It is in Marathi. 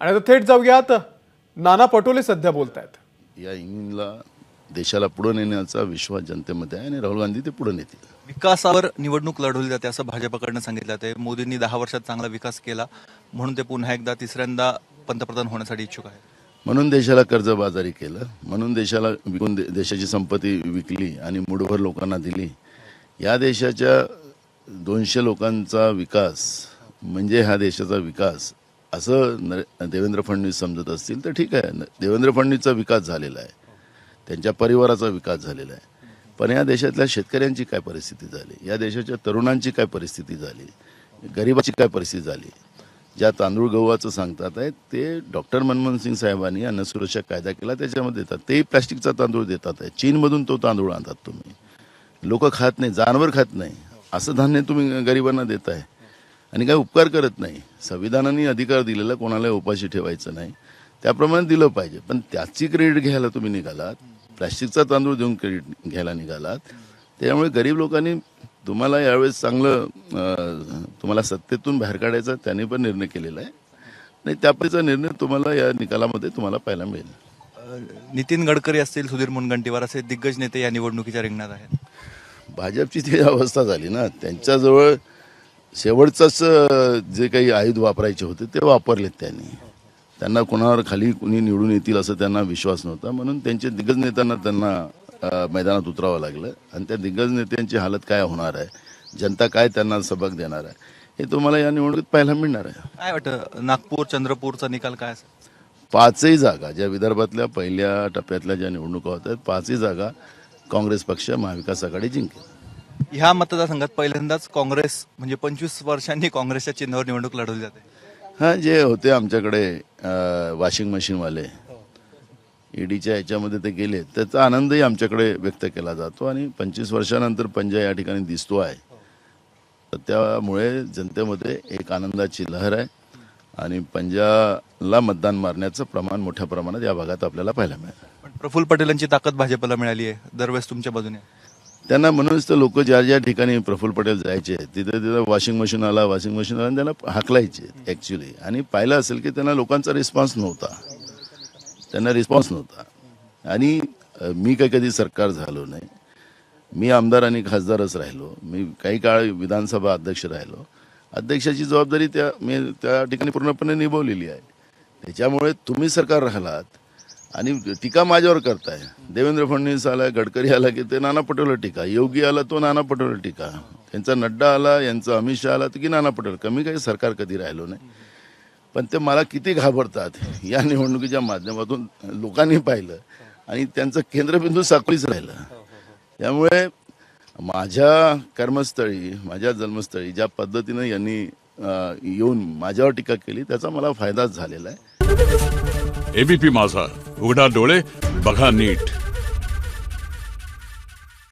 आणि आता थेट जाऊयात नाना पटोले सध्या बोलत आहेत या इंजिनला देशाला पुढे नेण्याचा विश्वास जनतेमध्ये आहे आणि राहुल गांधी ते पुढे नेतील. विकासावर निवडणूक लढवली जाते असं भाजपकडनं सांगितलं जाते मोदींनी दहा वर्षात चांगला विकास केला. म्हणून ते पुन्हा एकदा तिसऱ्यांदा पंतप्रधान होण्यासाठी इच्छुक आहेत. म्हणून देशाला कर्जबाजारी केलं. म्हणून देशाला विकून दे- देशाची संपत्ती विकली आणि मुठभर लोकांना दिली. या देशाच्या दोनशे लोकांचा विकास म्हणजे हा देशाचा विकास असं न देवेंद्र फडणवीस समजत असतील तर ठीक आहे. देवेंद्र फडणवीसचा विकास झालेला आहे. त्यांच्या परिवाराचा विकास झालेला आहे. पण या देशातल्या शेतकऱ्यांची काय परिस्थिती झाली? या देशाच्या तरुणांची काय परिस्थिती झाली? गरिबाची काय परिस्थिती झाली? ज्या तांदूळ गव्हाचं सांगतात आहे ते डॉक्टर मनमोहन सिंग साहेबांनी अन्न सुरक्षा कायदा केला त्याच्यामध्ये देतात. तेही प्लॅस्टिकचा तांदूळ देतात आहे चीनमधून तो तांदूळ आणतात तुम्ही. लोक खात नाही जानवर खात नाही. असं धान्य तुम्ही गरिबांना देत आहे आणि काय उपकार करत नाही. संविधानाने अधिकार दिलेला कोणाला उपाशी ठेवायचं नाही. त्याप्रमाणे दिलं पाहिजे. पण त्याची क्रेडिट घ्यायला तुम्ही निघालात. प्लॅस्टिकचा तांदूळ देऊन क्रेडिट घ्यायला निघालात. त्यामुळे गरीब लोकांनी तुम्हाला यावेळेस चांगलं तुम्हाला सत्तेतून बाहेर काढायचा त्यांनी पण निर्णय केलेला आहे. आणि त्यापैकीचा निर्णय तुम्हाला या निकालामध्ये तुम्हाला पाहायला मिळेल. नितीन गडकरी असतील सुधीर मुनगंटीवार असे दिग्गज नेते या निवडणुकीच्या रिंगणात आहेत. भाजपची ती अवस्था झाली ना त्यांच्याजवळ शेवटचंच जे काही आयुध वापरायचे होते ते वापरलेत त्यांनी. त्यांना कोणावर खाली कुणी निवडून येतील असं त्यांना विश्वास नव्हता. म्हणून त्यांचे दिग्गज नेत्यांना त्यांना मैदानात उतरावं लागलं. आणि त्या दिग्गज नेत्यांची हालत काय होणार आहे? जनता काय त्यांना सबक देणार आहे? हे तुम्हाला या निवडणुकीत पाहायला मिळणार आहे. काय वाटतं? नागपूर चंद्रपूरचा निकाल काय असेल? पाचही जागा ज्या विदर्भातल्या पहिल्या टप्प्यातल्या ज्या निवडणुका होत आहेत पाचही जागा काँग्रेस पक्ष महाविकास आघाडी जिंकेल. ह्या मतदारसंघात पहिल्यांदाच काँग्रेस म्हणजे पंचवीस वर्षांनी काँग्रेसच्या चिन्हावर निवडणूक लढवली जाते. हा जे होते आमच्याकडे वॉशिंग मशीनवाले ईडीच्या याच्यामध्ये ते गेले. त्याचा आनंदही आमच्याकडे व्यक्त केला जातो आणि पंचवीस वर्षानंतर पंजा या ठिकाणी दिसतो आहे. तर त्यामुळे जनतेमध्ये एक आनंदाची लहर आहे आणि पंजाला मतदान मारण्याचं प्रमाण मोठ्या प्रमाणात या भागात आपल्याला पाहायला मिळेल. पण प्रफुल्ल पटेलांची ताकद भाजपला मिळाली आहे दरवेळेस तुमच्या बाजूने. आहे. त्यांना म्हणूनच तर लोक ज्या ज्या ठिकाणी प्रफुल्ल पटेल जायचे तिथे तिथं वॉशिंग मशीन आला वॉशिंग मशीन आला त्यांना हाकलायचे ॲक्च्युली आणि पाहिलं असेल की त्यांना लोकांचा रिस्पॉन्स नव्हता. त्यांना रिस्पॉन्स नव्हता. आणि मी काही कधी सरकार झालो नाही. मी आमदार आणि खासदारच राहिलो. मी काही काळ विधानसभा अध्यक्ष राहिलो. अध्यक्षाची जबाबदारी त्या मी त्या ठिकाणी पूर्णपणे निभवलेली आहे. त्याच्यामुळे तुम्ही सरकार राहिलात आणि टीका माझ्यावर करताय. देवेंद्र फडणवीस आला गडकरी आला की ते नाना पटोले टीका. योगी आला तो नाना पटोले टीका. त्यांचा नड्डा आला यांचा अमित शहा आला तर की नाना पटोले? कमी काही सरकार कधी राहिलो नाही. पण ते मला किती घाबरतात या निवडणुकीच्या माध्यमातून लोकांनी पाहिलं आणि त्यांचं केंद्रबिंदू साखळीच राहिलं. त्यामुळे माझ्या कर्मस्थळी माझ्या जन्मस्थळी ज्या पद्धतीनं यांनी येऊन माझ्यावर टीका केली त्याचा मला फायदाच झालेला आहे. एबीपी माझा. उघडा डोळे बघा नीट.